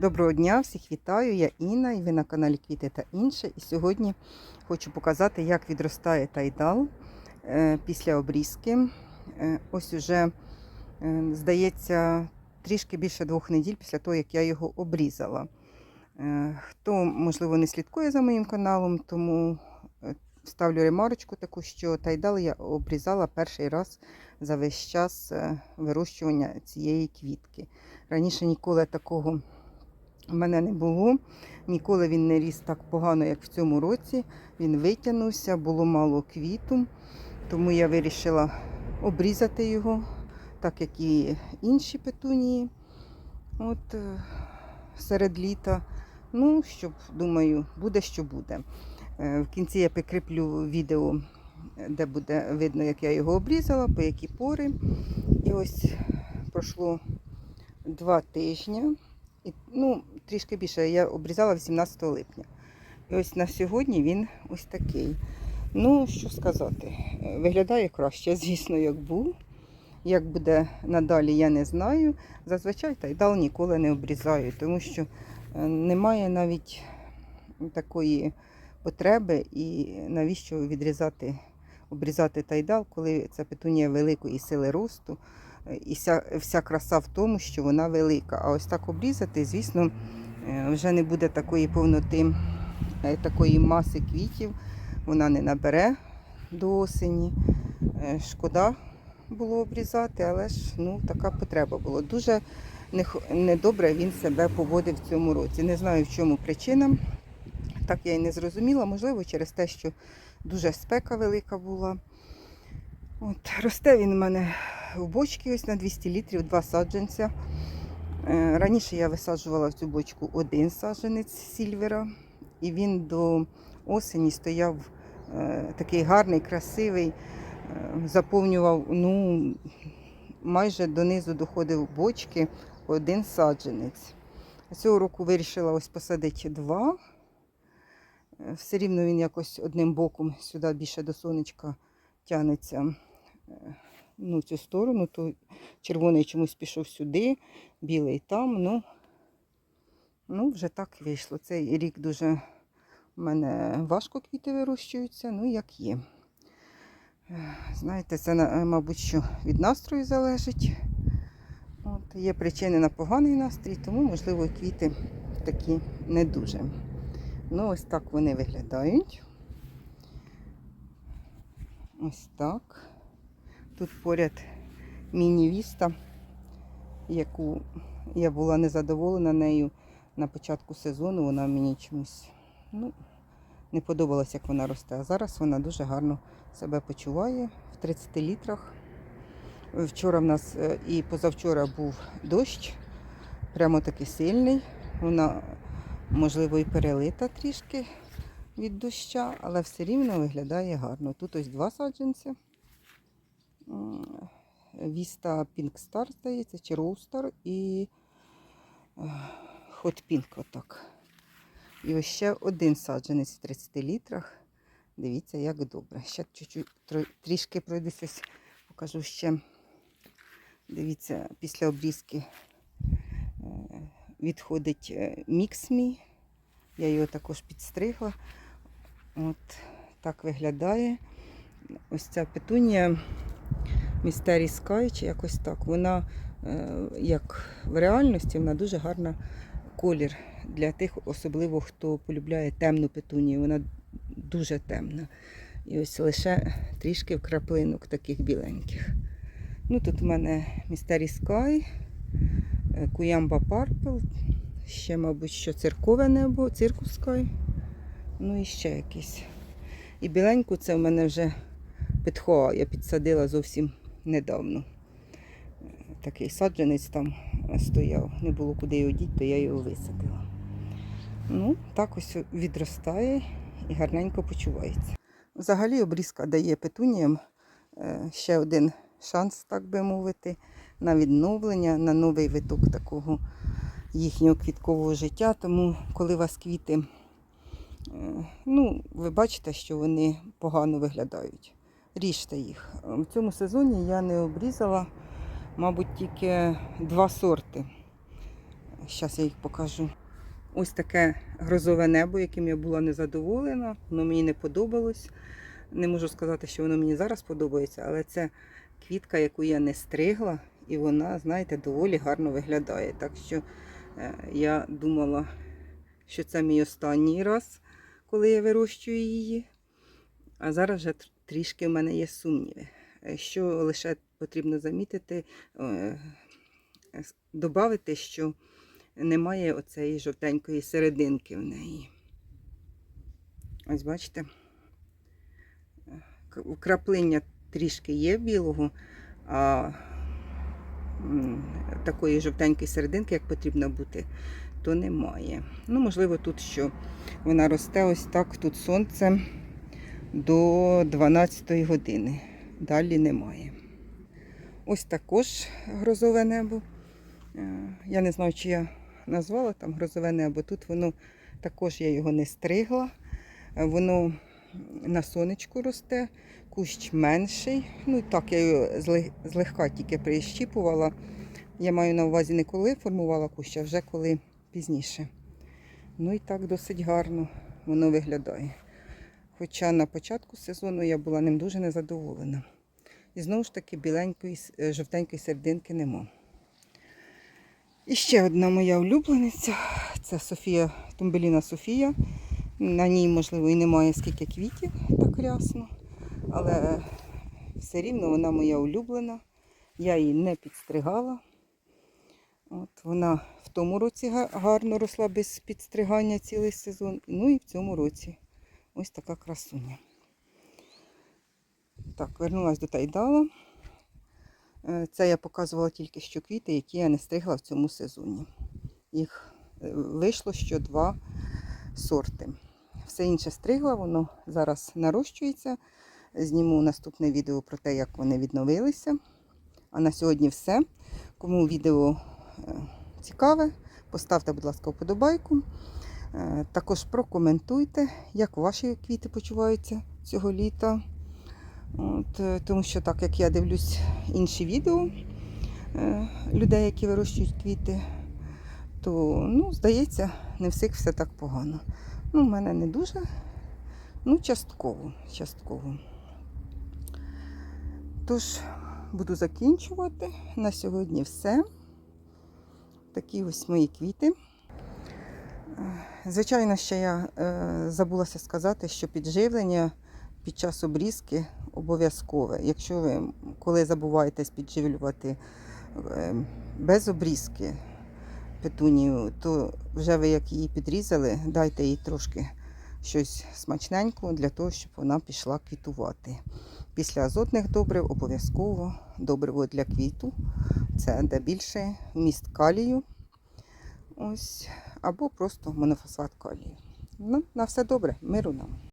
Доброго дня, всіх вітаю. Я Інна і ви на каналі Квіти та інше. І сьогодні хочу показати, як відростає тайдал е, після обрізки. Е, Ось уже, е, здається, трішки більше двох неділь після того, як я його обрізала. Хто, можливо, не слідкує за моїм каналом, тому ставлю ремарочку таку, що тайдал я обрізала перший раз за весь час вирощування цієї квітки. Раніше ніколи такого в мене не було. Ніколи він не ріс так погано, як в цьому році. Він витягнувся, було мало квіту, тому я вирішила обрізати його, так як і інші петунії. От е, серед літа. Ну, щоб, думаю, буде, що буде. Е, В кінці я прикріплю відео, де буде видно, як я його обрізала, по які пори. І ось пройшло два тижні. І, ну, трішки більше. Я обрізала 18 липня. І ось на сьогодні він ось такий. Ну, що сказати, виглядає краще, звісно, як був. Як буде надалі, я не знаю. Зазвичай тайдал ніколи не обрізаю, тому що е, немає навіть такої потреби і навіщо відрізати, обрізати тайдал, коли це петунія великої сили росту. І вся, вся краса в тому, що вона велика. А ось так обрізати, звісно, е, вже не буде такої повноти, е, такої маси квітів, вона не набере до осені. Е, Шкода було обрізати, але ж ну, така потреба була. Дуже недобре він себе поводив в цьому році. Не знаю, в чому причина. Так я і не зрозуміла. Можливо, через те, що дуже спека велика була. От, росте він у мене в бочці ось на 200 літрів, два саджанця. Е, Раніше я висаджувала в цю бочку один саджанець сільвера, і він до осені стояв е, такий гарний, красивий, е, заповнював, ну, майже донизу доходив бочки один саджанець. Цього року вирішила ось посадити два. Все рівно він якось одним боком сюди більше до сонечка тягнеться ну, цю сторону, то червоний чомусь пішов сюди, білий там. Ну, ну вже так вийшло. Цей рік дуже в мене важко квіти вирощуються, ну як є. Знаєте, це, мабуть, що від настрою залежить. От, є причини на поганий настрій, тому, можливо, квіти такі не дуже. Ну, ось так вони виглядають. Ось так. Тут поряд міні-віста, яку я була незадоволена нею на початку сезону. Вона мені чомусь ну, не подобалась, як вона росте. А зараз вона дуже гарно себе почуває в 30 літрах. Вчора в нас е, і позавчора був дощ, прямо такий сильний. Вона, можливо, і перелита трішки від доща, але все рівно виглядає гарно. Тут ось два саджанця. Віста Star, здається, чи Rose і е, Hot Pink отак. І ось ще один саджанець в 30 літрах. Дивіться, як добре. Ще чуть-чуть трішки пройдуся, ось покажу ще. Дивіться, після обрізки е, відходить е, мікс мій. Я його також підстригла. От так виглядає. Ось ця петунія Містері Sky, чи якось так. Вона, е, як в реальності, вона дуже гарна колір для тих, особливо хто полюбляє темну петунію. Вона дуже темна. І ось лише трішки вкраплинок таких біленьких. Ну, тут у мене Містері Sky, е, Куямба Purple, ще, мабуть, що циркове небо, циркус Sky. Ну і ще якийсь. І біленьку це в мене вже Петхоа. Я підсадила зовсім недавно. Такий саджанець там стояв, не було куди його діти, то я його висадила. Ну, так ось відростає і гарненько почувається. Взагалі обрізка дає петуніям е, ще один шанс, так би мовити, на відновлення, на новий виток такого їхнього квіткового життя. Тому, коли у вас квіти, е, ну, ви бачите, що вони погано виглядають. Ріжте їх. В цьому сезоні я не обрізала, мабуть, тільки два сорти. Зараз я їх покажу. Ось таке грозове небо, яким я була незадоволена. Воно мені не подобалось. Не можу сказати, що воно мені зараз подобається, але це квітка, яку я не стригла, і вона, знаєте, доволі гарно виглядає. Так що е, я думала, що це мій останній раз, коли я вирощую її. А зараз вже трішки в мене є сумніви. Е, Що лише потрібно замітити, додати, що немає оцеї жовтенької серединки в неї. Ось бачите, К- краплиння трішки є білого, а такої жовтенької серединки, як потрібно бути, то немає. Ну, можливо, тут що вона росте ось так, тут сонце до 12 години. Далі немає. Ось також грозове небо. Е, Я не знаю, чи я назвала там грозове небо. Тут воно також я його не стригла. Е, Воно на сонечку росте, кущ менший. Ну і так, я його злегка тільки прищіпувала. Я маю на увазі не коли формувала кущ, а вже коли пізніше. Ну і так досить гарно воно виглядає. Хоча на початку сезону я була ним дуже незадоволена. І знову ж таки біленької, е, жовтенької серединки нема. І ще одна моя улюблениця це Софія, Тумбеліна Софія. На ній, можливо, і немає скільки квітів так рясно, але все рівно вона моя улюблена. Я її не підстригала. От вона в тому році гарно росла без підстригання цілий сезон. Ну і в цьому році ось така красуня. Так, вернулась до тайдала. Е, Це я показувала тільки що квіти, які я не стригла в цьому сезоні. Їх е, вийшло що два сорти. Все інше стригла, воно зараз нарощується. Зніму наступне відео про те, як вони відновилися. А на сьогодні все. Кому відео е, цікаве, поставте, будь ласка, вподобайку. Е, Також прокоментуйте, як ваші квіти почуваються цього літа. От, е, тому що так як я дивлюсь інші відео е, людей, які вирощують квіти, то ну, здається, не всіх все так погано. Ну, в мене не дуже, ну, частково, частково. Тож, буду закінчувати. На сьогодні все. Такі ось мої квіти. Звичайно, ще я е, забулася сказати, що підживлення під час обрізки обов'язкове. Якщо ви коли забуваєтесь підживлювати е, без обрізки петунію, то вже ви як її підрізали, дайте їй трошки щось смачненького для того, щоб вона пішла квітувати. Після азотних добрив обов'язково добриво для квіту. Це де більше вміст калію. Ось, або просто монофосфат калію. Ну, на все добре, миру нам.